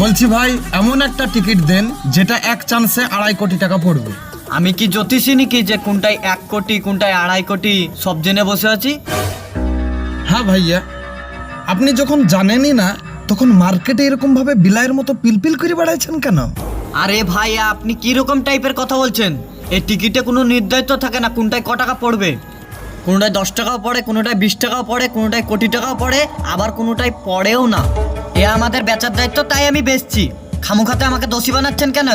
বলছি ভাই এমন একটা টিকিট দেন যেটা এক চান্সে আড়াই কোটি টাকা পড়বে। আমি কি জ্যোতিষী নাকি যে কোনটায় এক কোটি কোনটায় আড়াই কোটি সব জেনে বসে আছি? হ্যাঁ ভাইয়া আপনি যখন জানেনই না তখন মার্কেটে এরকম ভাবে বিলাইয়ের মতো পিলপিল করে বেড়াইছেন কেন? আরে ভাই আপনি কি রকম টাইপের কথা বলছেন? এই টিকিটে কোনো নির্ধারিত থাকে না কোনটায় ক টাকা পড়বে। কোনোটায় দশ টাকাও পড়ে কোনোটায় বিশ টাকাও পড়ে কোনোটায় কোটি টাকাও পড়ে আবার কোনোটায় পড়েও না। এ আমাদের বেচার দায়িত্ব তাই আমি বেচছি। খামুখাতে আমাকে দোষী বানাচ্ছেন কেন?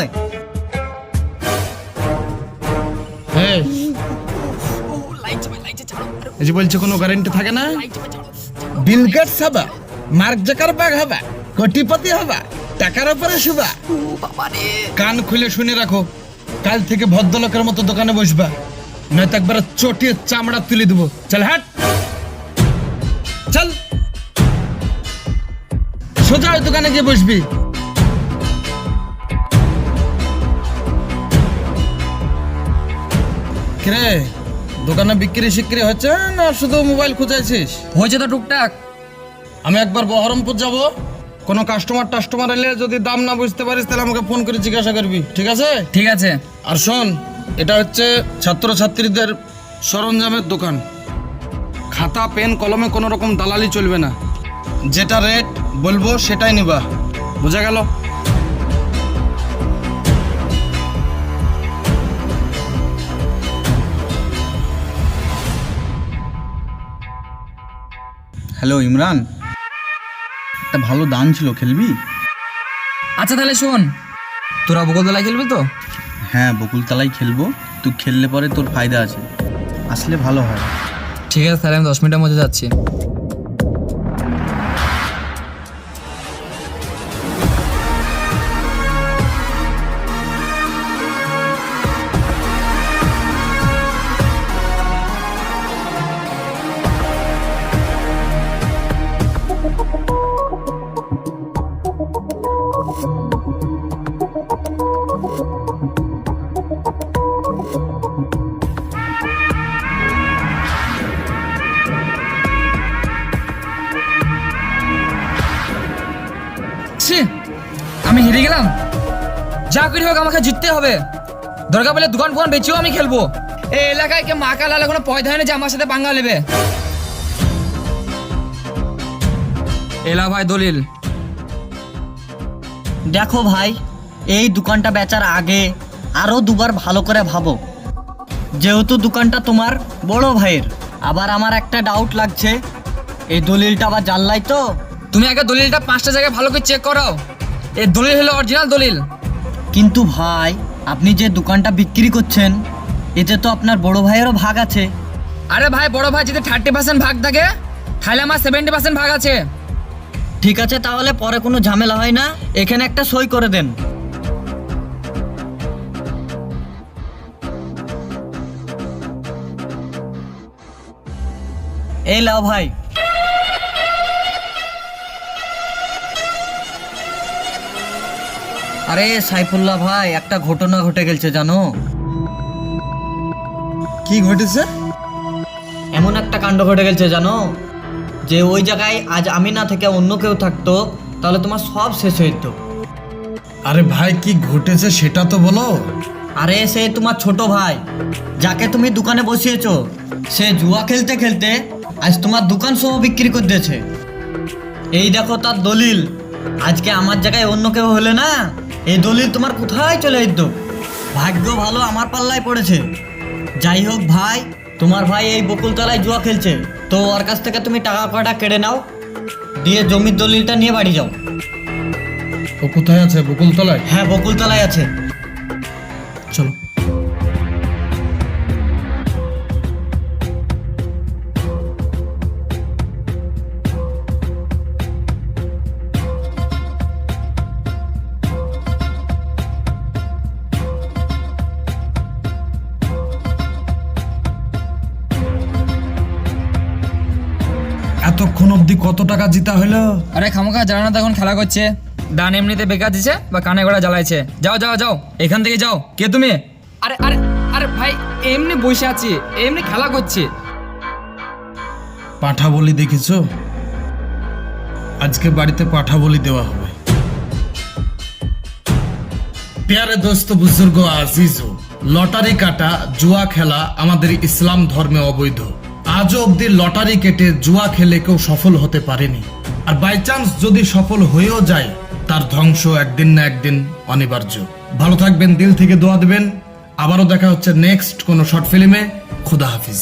যে বলছে কোনো গ্যারেন্টি থাকে না? বিল গেটস হবে মার্ক জাকারবার্গ হবে কোটিপতি হবে টাকার উপরে শুবা। কান খুলে শুনে রাখো কাল থেকে ভদ্রলোকের মতো দোকানে বসবা। নয়তো একবার চটিয়ে চামড়া তুলে দেবো। চল হাট। চল। সোজা ওই দোকানে গিয়ে বসবি। কিরে দোকানে বিক্রি শিক্রি হচ্ছে না শুধু মোবাইল খুঁজাইছিস? হয়েছে তো টুকটাক। আমি একবার বহরমপুর যাব। কোনো কাস্টমার টাস্টমার এলে যদি দাম না বুঝতে পারিস তাহলে আমাকে ফোন করে জিজ্ঞাসা করবি। ঠিক আছে? ঠিক আছে। আর শোন এটা হচ্ছে ছাত্রছাত্রীদের সরঞ্জামের দোকান। খাতা পেন কলমে কোনো রকম দালালি চলবে না। যেটা রেট বলব সেটাই নিবা। বোঝা গেল? হ্যালো ইমরান। একটা ভালো দান ছিল খেলবি? আচ্ছা তাহলে শোন। তোরা বকলতলায় খেলবি তো? হ্যাঁ বকুলতলায় খেলব। তুই খেললে পরে তোর ফায়দা আছে। আসলে ভালো হয়। ঠিক আছে স্যার আমি দশ মিনিটের মধ্যে যাচ্ছি। হেরে গেলাম? যা করি হোক আমাকে জিততে হবে। দরকার পেলে দোকান ফোকান বেচেও আমি খেলব। এই এলাকায় কে মা কালালে কোনো পয়দা হয় না যে আমার সাথে পাঙ্গা নেবে। এলা ভাই দলিল। দেখো ভাই এই দোকানটা বেচার আগে আরও দুবার ভালো করে ভাবো। যেহেতু দোকানটা তোমার বড় ভাইয়ের আবার আমার একটা ডাউট লাগছে। এই দলিলটা আবার জানলাই তো? তুমি আগে দলিলটা পাঁচটা জায়গায় ভালো করে চেক করো এই দলিল হলো অরিজিনাল দলিল। কিন্তু ভাই আপনি যে দোকানটা বিক্রি করছেন এতে তো আপনার বড় ভাইয়েরও ভাগ আছে। আরে ভাই বড় ভাই যদি থার্টি পার্সেন্ট ভাগ থাকে তাহলে আমার সেভেন্টি পার্সেন্ট ভাগ আছে। ঠিক আছে তাহলে পরে কোনো ঝামেলা হয় না। এখানে একটা সই করে দেন। এই লাও ভাই আরে সাইফুল্লাহ ভাই একটা ঘটনা ঘটে গেছে জানো? কি ঘটেছে? এমন একটা কাণ্ড ঘটে গেছে জানো? যে ওই জায়গায় আজ আমি না থেকে অন্য কেউ থাকতো তাহলে তোমার সব শেষ হয়ে যেত। আরে ভাই কি ঘটেছে সেটা তো বলো। আরে সে তোমার ছোট ভাই যাকে তুমি দোকানে বসিয়েছো সে জুয়া খেলতে খেলতে আজ তোমার দোকান সহ বিক্রি করে দিয়েছে। এই দেখো তার দলিল আজকে আমার জায়গায় অন্য কেউ হলে না? এই দলিল তোমার কোথায় চলে যেত ভাগ্য ভালো আমার পাল্লায় পড়েছে। যাই হোক ভাই তোমার ভাই এই বকুলতলায় জুয়া খেলছে। তো ওর কাছ থেকে তুমি টাকা কটা কেড়ে নাও দিয়ে জমির দলিলটা নিয়ে বাড়ি যাও। ও কোথায় আছে? বকুলতলায়? হ্যাঁ বকুলতলায় আছে। চলো। এতক্ষণ অবধি কত টাকা জিতা হলো? আরে খামোখা জানো না তখন খেলা করছে। ডান এমনিতে বেকার দিছে বা কানে গোড়া জ্বালাইছে। যাও যাও যাও এখান থেকে যাও। কে তুমি? আরে আরে আরে ভাই এমনি বসে আছি এমনি খেলা করছি। পাঠা বলি দেখিছো? আজকে বাড়িতে পাঠা বলি দেওয়া হবে। প্যারে দোস্ত বুজুর্গ আজিজো লটারি কাটা জুয়া খেলা আমাদের ইসলাম ধর্মে অবৈধ। আজও অব্দি লটারি কেটে জুয়া খেলে কেউ সফল হতে পারেনি। আর বাই চান্স যদি সফল হয়েও যায়, তার ধ্বংস একদিন না একদিন অনিবার্য। ভালো থাকবেন, দিল থেকে দোয়া দেবেন। আবারও দেখা হচ্ছে নেক্সট কোনো শর্ট ফিল্মে খুদা হাফিজ।